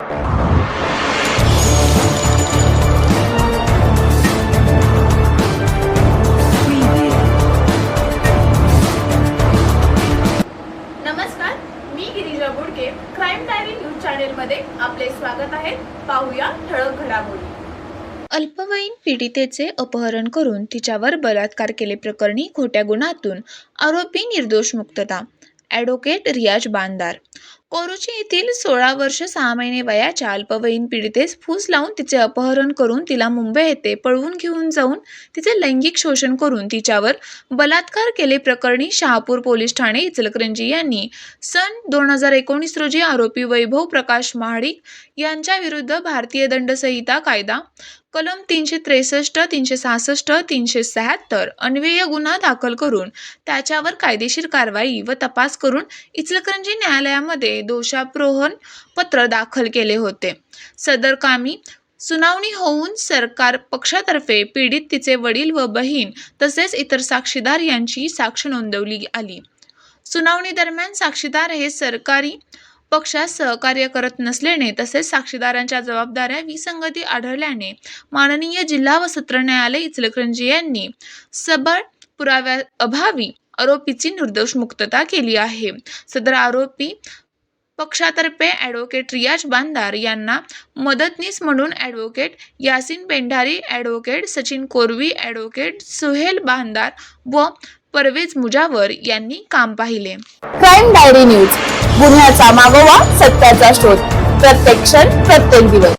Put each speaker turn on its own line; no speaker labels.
आपले स्वागत आहे. पाहूया ठळक घडामोडी.
अल्पवयीन पीडितेचे अपहरण करून तिच्यावर बलात्कार केले प्रकरणी खोट्या गुन्ह्यातून आरोपी निर्दोष मुक्तता. ॲडव्होकेट रियाज बांदार. कोरुची येथील सोळा वर्ष सहा महिने वयाच्या अल्पवयीन पीडितेस फूस लावून तिचे अपहरण करून तिला मुंबई येथे पळवून घेऊन जाऊन तिचे लैंगिक शोषण करून तिच्यावर बलात्कार केले प्रकरणी शहापूर पोलीस ठाणे इचलकरंजी यांनी सन दोन हजार एकोणीस रोजी आरोपी वैभव प्रकाश महाडिक यांच्या विरुद्ध भारतीय दंडसंहिता कायदा कलम तीनशे त्रेसष्ट तीनशे सहासष्ट तीनशे शहात्तर अन्वय गुन्हा दाखल करून त्याच्यावर कायदेशीर कारवाई व तपास करून इचलकरंजी न्यायालयामध्ये दोषाप्रोहन पत्र दाखल केले होते. सदर कामी सुनावणी होऊन सरकार पक्षातर्फे पीडित तिचे वडील व बहीण तसेच इतर साक्षीदार यांची साक्ष नोंदवली आली. सुनावणी दरम्यान साक्षीदार हे सरकारी पक्षात सहकार्य करत नसल्याने तसेच साक्षीदारांच्या जबाबदाऱ्या विसंगती आढळल्याने माननीय जिल्हा व सत्र न्यायालय इचलकरंजी यांनी सबळ पुराव्या अभावी आरोपीची निर्दोष मुक्तता केली आहे. सदर आरोपी पक्षातर्फे ॲडव्होकेट रियाज बांदार यांना मदतनीस म्हणून advocate Yasin Pendhari advocate Sachin Korvi advocate Suhel Bandar व परवेज मुजावर यांनी काम पाहिले.
Crime diary news. गुन्ह्याचा मागोवा सत्याचा शोध. प्रत्येक क्षण प्रत्येक दिवस.